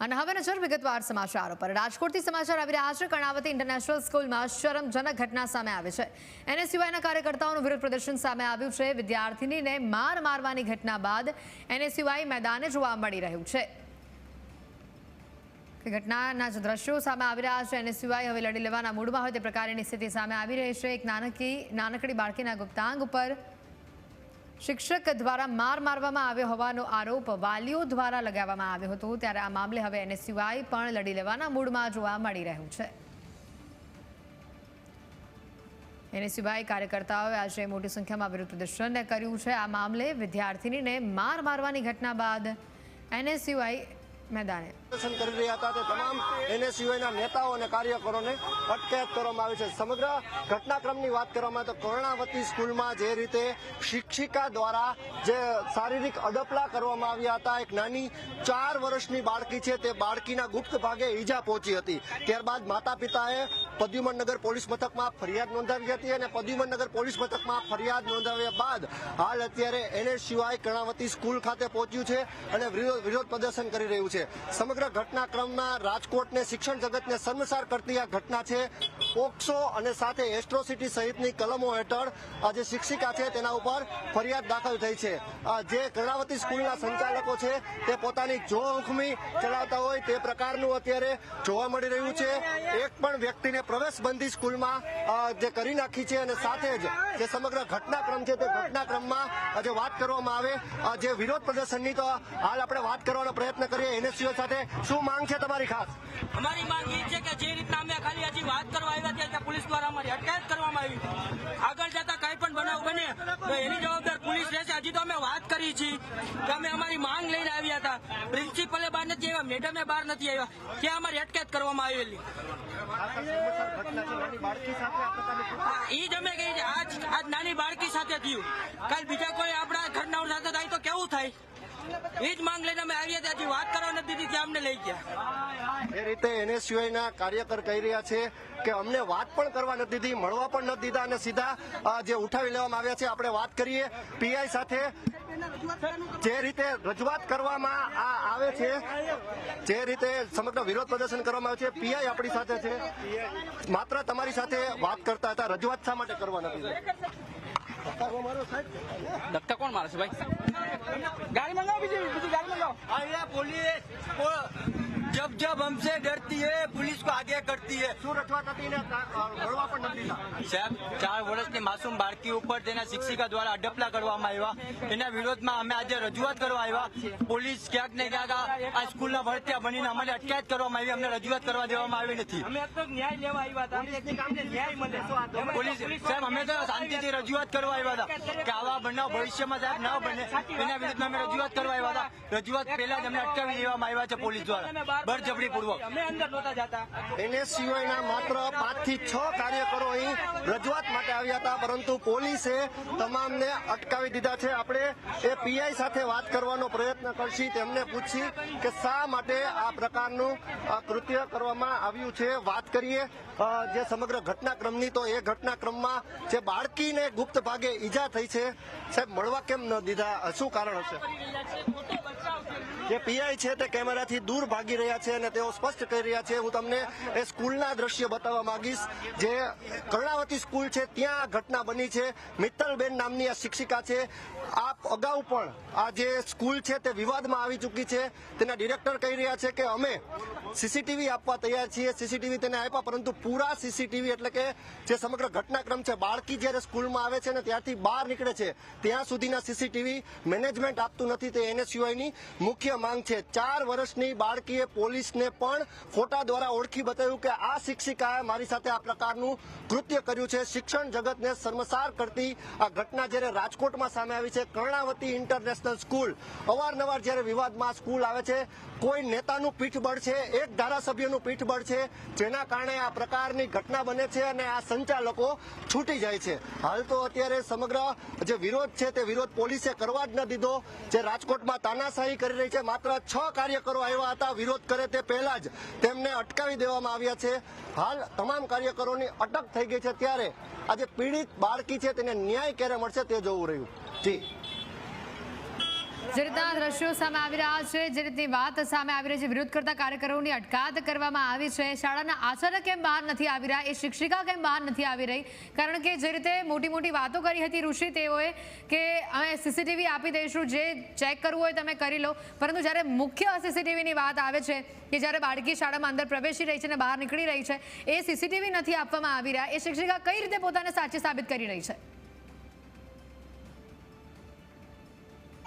અને હવે નજર વિગતવાર સમાચારો પર. રાજકોટથી સમાચાર આવી રહ્યા છે. કર્ણાવતી ઇન્ટરનેશનલ સ્કૂલમાં શરમજનક ઘટના સામે આવી છે. એને સિવાયના કાર્યકર્તાઓનું વિરોધ પ્રદર્શન સામે આવ્યું છે. વિદ્યાર્થીનીને માર મારવાની ઘટના બાદ એને સિવાય મેદાને જોવા મળી રહ્યું છે. ઘટનાના જે દ્રશ્યો સામે આવી રહ્યા છે સિવાય હવે લડી લેવાના મૂડમાં હોય તે પ્રકારની સ્થિતિ સામે આવી રહી છે. એક નાનકી, નાનકડી બાળકીના ગુપ્તાંગ ઉપર શિક્ષક દ્વારા માર મારવામાં આવ્યો હોવાનો આરોપ વાલીઓ દ્વારા લગાવવામાં આવ્યો હતો ત્યારે આ મામલે હવે એને સિવાય પણ લડી લેવાના મૂડમાં જોવા મળી રહ્યું છે. એને સિવાય કાર્યકર્તાઓએ આજે મોટી સંખ્યામાં વિરોધ પ્રદર્શન કર્યું છે. આ મામલે વિદ્યાર્થીનીને માર મારવાની ઘટના બાદ એને સિવાય મેદાને. કરી રહ્યા હતા તે તમામ એનએસયુઆઈના નેતાઓ અને કાર્યકરોને અટકાયત કરવામાં આવી છે. સમગ્ર ઘટનાક્રમની વાત કરવામાં તો કર્ણાવતી સ્કૂલમાં જે રીતે શિક્ષિકા દ્વારા જે શારીરિક અડપલા કરવામાં આવ્યા હતા, એક નાની ચાર વર્ષની બાળકી છે તે બાળકીના ગુપ્ત ભાગે ઈજા પહોંચી હતી. ત્યારબાદ માતા પિતાએ પદ્યુમનગર પોલીસ મથકમાં ફરિયાદ નોંધાવી હતી અને પદ્યુમનગર પોલીસ મથકમાં ફરિયાદ નોંધાવ્યા બાદ હાલ અત્યારે એનએસયુઆઈ કર્ણાવતી સ્કૂલ ખાતે પહોંચ્યું છે અને વિરોધ પ્રદર્શન કરી રહ્યું છે. સમગ્ર ઘટનાક્રમમાં રાજકોટને શિક્ષણ જગતને શર્મસાર કરતી આ ઘટના છે. પોક્સો અને સાથે એસ્ટ્રોસિટી સહિતની કલમો હેઠળ આ જે શિક્ષિકા છે તેના ઉપર ફરિયાદ દાખલ થઈ છે. જે કર્ણાવતી સ્કૂલના સંચાલકો છે તે પોતાની જોખમી ચલાવતા હોય તે પ્રકારનું અત્યારે જોવા મળી રહ્યું છે. એક પણ વ્યક્તિને પ્રવેશબંધી સ્કૂલમાં જે કરી નાખી છે અને સાથે જ જે સમગ્ર ઘટનાક્રમ છે તે ઘટનાક્રમમાં જે વાત કરવામાં આવે આ જે વિરોધ પ્રદર્શનની તો હાલ આપણે વાત કરવાનો પ્રયત્ન કરીએ એનએસસીઓ સાથે. શું માંગ છે તમારી ખાસ? અમારી માંગ એ છે કે જે રીતના અમે ખાલી હજી વાત કરવા આવ્યા ત્યાં ત્યાં પોલીસ દ્વારા અમારી અટકાયત કરવામાં આવી. આગળ જતા કઈ પણ બનાવ બને તો એની જવાબદાર પોલીસ રહેશે. હજી તો અમે વાત કરી છીએ કે અમે અમારી માંગ લઈને આવ્યા હતા. પ્રિન્સિપલે બહાર નથી આવ્યા મેડમે બહાર નથી આવ્યા. ત્યાં અમારી અટકાયત કરવામાં આવેલી. ઈ જ અમે કહી છે આજ આજ નાની બાળકી સાથે થયું. કાલ બીજા કોઈ આપણા ઘરના સાથે થાય તો કેવું થાય? એ જ માંગ લઈને અમે આવ્યા ત્યાંથી વાત કરવા નથી દીધી, અમને લઈ ગયા. એ રીતે એનએસયુઆઈના કાર્યકર કહી રહ્યા છે કે અમને વાત પણ કરવા નથી દીધી, મળવા પણ નથી દીધા અને સીધા જે ઉઠાવી લેવામાં આવ્યા છે, આપણે વાત કરીએ. પીઆઈ સાથે જે રીતે રજૂઆત કરવામાં આ આવે છે જે રીતે સમગ્ર વિરોધ પ્રદર્શન કરવામાં આવે છે પીઆઈ આપણી સાથે છે. માત્ર તમારી સાથે વાત કરતા હતા રજૂઆત શા માટે કરવા નથી ધક્કા કોણ મારે છે ભાઈ? ગાડી મંગાવો બીજી ગાડી મંગાવો. जब जब हमसे डरती है पुलिस को आगे करती है શું રજૂઆત હતી ને અ, મળવા પણ નથી દીધા સાહેબ ચાર વર્ષની માસૂમ બાળકી ઉપર તેના શિક્ષિકા દ્વારા અડપલા કરવામાં આવ્યા એના વિરોધમાં અમે આજે રજૂઆત કરવા આવ્યા પોલીસ ક્યાંક ને ક્યાંક આ- આ સ્કૂલના ભરતિયા બનીને અમારી અટકાયત કરવામાં આવી અમને રજૂઆત કરવા દેવામાં આવી નથી અમે તો ન્યાય લેવા આવ્યા હતા અમને ન્યાય મળે પોલીસ સાહેબ અમે તો શાંતિથી રજૂઆત કરવા આવ્યા હતા કે આવા બનાવ ભવિષ્યમાં સાહેબ ન બને એના વિરુદ્ધમાં અમે રજૂઆત કરવા આવ્યા હતા રજૂઆત પહેલા જ અમને અટકાવી દેવામાં આવ્યા છે પોલીસ દ્વારા બળજબરી પૂર્વક. અમે અંદર નહોતા જતા. એનએસયુઆઈના માત્ર પાંચથી છ કાર્યકરો અહીં રજૂઆત માટે આવ્યા હતા પરંતુ પોલીસે તમામને અટકાવી દીધા છે. આપણે એ પીઆઈ સાથે વાત કરવાનો પ્રયત્ન કરશી તેમને પૂછી કે શા માટે આ પ્રકારનું કૃત્ય કરવામાં આવ્યું છે. વાત કરીએ જે સમગ્ર ઘટનાક્રમની તો એ ઘટનાક્રમમાં જે બાળકીને ગુપ્ત ભાગે ઈજા થઈ છે સાહેબ મળવા કેમ ન દીધા? શું કારણ હશે? જે પીઆઈ છે તે કેમેરાથી દૂર ભાગી રહ્યા છે અને તેઓ સ્પષ્ટ કહી રહ્યા છે. હું તમને એ સ્કૂલના દ્રશ્ય બતાવવા માંગીશ. જે કર્ણાવતી સ્કૂલ છે, ત્યાં ઘટના બની છે. મિત્તલબેન નામની આ શિક્ષિકા છે. આ અગાઉ પણ આ જે સ્કૂલ છે, તે વિવાદમાં આવી ચૂકી છે. તેના ડિરેક્ટર કહી રહ્યા છે કે અમે સીસીટીવી આપવા તૈયાર છીએ. સીસીટીવી તેને આપ્યા, પરંતુ પૂરા સીસીટીવી એટલે કે જે સમગ્ર ઘટનાક્રમ છે, બાળકી જ્યારે સ્કૂલમાં આવે છે ને ત્યારથી બહાર નીકળે છે, ત્યાં સુધીના સીસીટીવી મેનેજમેન્ટ આપતું નથી. તે એનએસયુઆઈની મુખ્ય માંગ છે. ચાર વર્ષની બાળકીએ પોલીસને પણ ફોટા દ્વારા ઓળખી બતાવ્યું કે આ શિક્ષિકાએ મારી સાથે આ પ્રકારનું કૃત્ય કર્યું છે. શિક્ષણ જગતને શર્મસાર કરતી આ ઘટના જ્યારે રાજકોટમાં સામે આવી છે, કર્ણાવતી ઇન્ટરનેશનલ સ્કૂલ. અવારનવાર જ્યારે વિવાદમાં સ્કૂલ આવે છે, કોઈ નેતાનું પીઠબળ છે, એક ધારાસભ્યનું પીઠબળ છે, જેના કારણે આ પ્રકારની ઘટના બને છે અને આ સંચાલકો છૂટી જાય છે. હાલ તો અત્યારે સમગ્ર જે વિરોધ છે તે વિરોધ પોલીસે કરવા જ ન દીધો. જે રાજકોટમાં તાનાશાહી કરી રહી છે, માત્ર છ કાર્યકરો આવ્યા હતા, વિરોધ કરે તે પહેલા જ તેમને અટકાવી દેવામાં આવ્યા છે. હાલ તમામ કાર્યકરોની અટક થઈ ગઈ છે. ત્યારે આજે પીડિત બાળકી છે, તેને ન્યાય ક્યારે મળશે તે જોવું રહ્યું. જી. જે રીતના દ્રશ્યો સામે આવી રહ્યા છે. જે રીતની વાત સામે આવી રહી છે. વિરોધ કરતા કાર્યકરોની અટકાયત કરવામાં આવી છે. શાળાના આચાર્ય કેમ બહાર નથી આવી રહ્યા? એ શિક્ષિકા કેમ બહાર નથી આવી રહી? કારણ કે જે રીતે મોટી મોટી વાતો કરી હતી ઋષિ, તેઓએ કે અમે સીસીટીવી આપી દઈશું. જે ચેક કરવું હોય તમે કરી લો. પરંતુ જ્યારે મુખ્ય સીસીટીવીની વાત આવે છે કે જ્યારે બાળકી શાળામાં અંદર પ્રવેશી રહી છે અને બહાર નીકળી રહી છે, એ સીસીટીવી નથી આપવામાં આવી રહ્યા. એ શિક્ષિકા કઈ રીતે પોતાને સાચી સાબિત કરી રહી છે?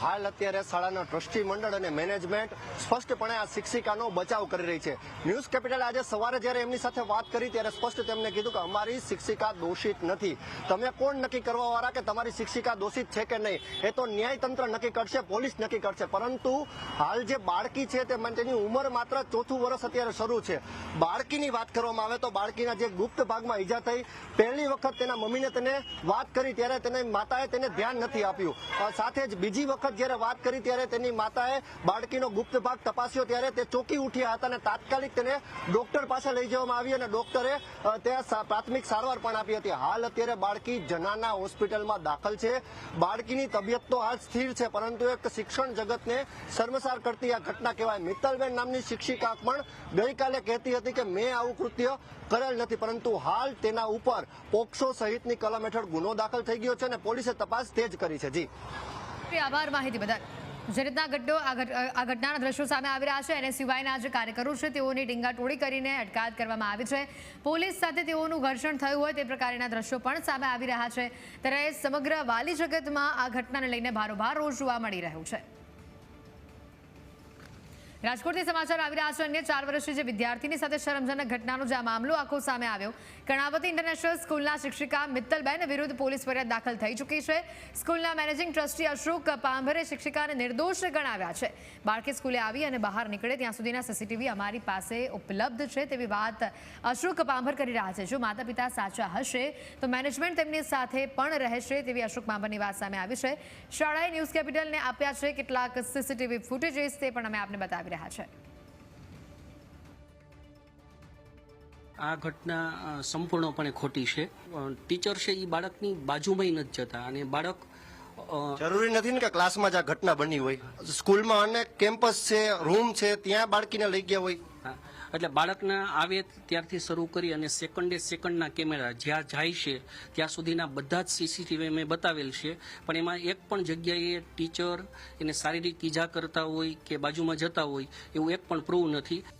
હાલ અત્યારે શાળાના ટ્રસ્ટી મંડળ અને મેનેજમેન્ટ સ્પષ્ટપણે આ શિક્ષિકાનો બચાવ કરી રહી છે. ન્યૂઝ કેપિટલ આજે સવારે જ્યારે એમની સાથે વાત કરી ત્યારે સ્પષ્ટ તેમને કીધું કે અમારી શિક્ષિકા દોષિત નથી. તમે કોણ નક્કી કરવા વાળા કે તમારી શિક્ષિકા દોષિત છે કે નહીં? એ તો ન્યાયતંત્ર નક્કી કરશે, પોલીસ નક્કી કરશે. પરંતુ હાલ જે બાળકી છે તે તેની ઉંમર માત્ર ચોથું વર્ષ અત્યારે શરૂ છે. બાળકીની વાત કરવામાં આવે તો બાળકીના જે ગુપ્ત ભાગમાં ઈજા થઈ, પહેલી વખત તેના મમ્મીને તેને વાત કરી ત્યારે તેને માતાએ તેને ધ્યાન નથી આપ્યું. સાથે જ બીજી વખત જ્યારે વાત કરી ત્યારે તેની માતાએ બાળકીનો ગુપ્ત ભાગ તપાસ્યો ત્યારે તે ચોકી ઉઠ્યા હતા અને તાત્કાલિક તેને ડોક્ટર પાસે લઈ જવામાં આવી અને ડોક્ટરે ત્યાં પ્રાથમિક સારવાર પણ આપી હતી. હાલ અત્યારે બાળકી જનાના હોસ્પિટલમાં દાખલ છે. બાળકીની તબિયત તો હાલ સ્થિર છે, પરંતુ એક શિક્ષણ જગતને શર્મસાર કરતી આ ઘટના કહેવાય. મિત્તલબેન નામની શિક્ષિકા પણ ગઈકાલે કહેતી હતી કે, મેં આવું કૃત્ય કરેલ નથી, પરંતુ હાલ તેના ઉપર પોક્સો સહિતની કલમ હેઠળ ગુનો દાખલ થઈ ગયો છે અને પોલીસે તપાસ તેજ કરી છે. જી. આભાર માહિતી બદલ. જે રીતના ઘટનો આ ઘટનાના દ્રશ્યો સામે આવી રહ્યા છે સિવાયના જે કાર્યકરો છે, તેઓની ટીંગાટોળી કરીને અટકાયત કરવામાં આવી છે. પોલીસ સાથે તેઓનું ઘર્ષણ થયું હોય તે પ્રકારના દ્રશ્યો પણ સામે આવી રહ્યા છે. ત્યારે સમગ્ર વાલી જગતમાં આ ઘટનાને લઈને ભારોભાર રોષ જોવા મળી રહ્યું છે. રાજકોટથી સમાચાર આવી રહ્યા છે. અન્ય ચાર વર્ષીય જે વિદ્યાર્થીની સાથે શરમજનક ઘટનાનો જે મામલો આખો સામે આવ્યો, કર્ણાવતી ઇન્ટરનેશનલ સ્કૂલના શિક્ષિકા મિત્તલબેન વિરુદ્ધ પોલીસ ફરિયાદ દાખલ થઈ ચૂકી છે. સ્કૂલના મેનેજિંગ ટ્રસ્ટી અશોક પાંભરે શિક્ષિકાને નિર્દોષ ગણાવ્યા છે. બાળકી સ્કૂલે આવી અને બહાર નીકળે ત્યાં સુધીના સીસીટીવી અમારી પાસે ઉપલબ્ધ છે તેવી વાત અશોક પાંભર કરી રહ્યા છે. જો માતા પિતા સાચા હશે, તો મેનેજમેન્ટ તેમની સાથે પણ રહેશે તેવી અશોક પાંભરની વાત સામે આવી છે. શાળાએ ન્યૂઝ કેપિટલને આપ્યા છે કેટલાક સીસીટીવી ફૂટેજીસ તે પણ અમે આપને બતાવી રહ્યા છે. આ ઘટના સંપૂર્ણપણે ખોટી છે. ટીચર છે એ બાળકની બાજુમાં નથી જતા અને બાળક જરૂરી નથી ને કે ક્લાસમાં જ આ ઘટના બની હોય. સ્કૂલમાં અનેક કેમ્પસ છે રૂમ છે ત્યાં બાળકીને લઈ ગયા હોય. એટલે બાળકના આવે ત્યારથી શરૂ કરી અને સેકન્ડે સેકન્ડના કેમેરા જ્યાં જાય છે, ત્યાં સુધીના બધા જ સીસીટીવી મેં બતાવેલ છે. પણ એમાં એક પણ જગ્યાએ ટીચર એને શારીરિક ઈજા કરતા હોય કે બાજુમાં જતા હોય, એવું એક પણ પ્રૂવ નથી.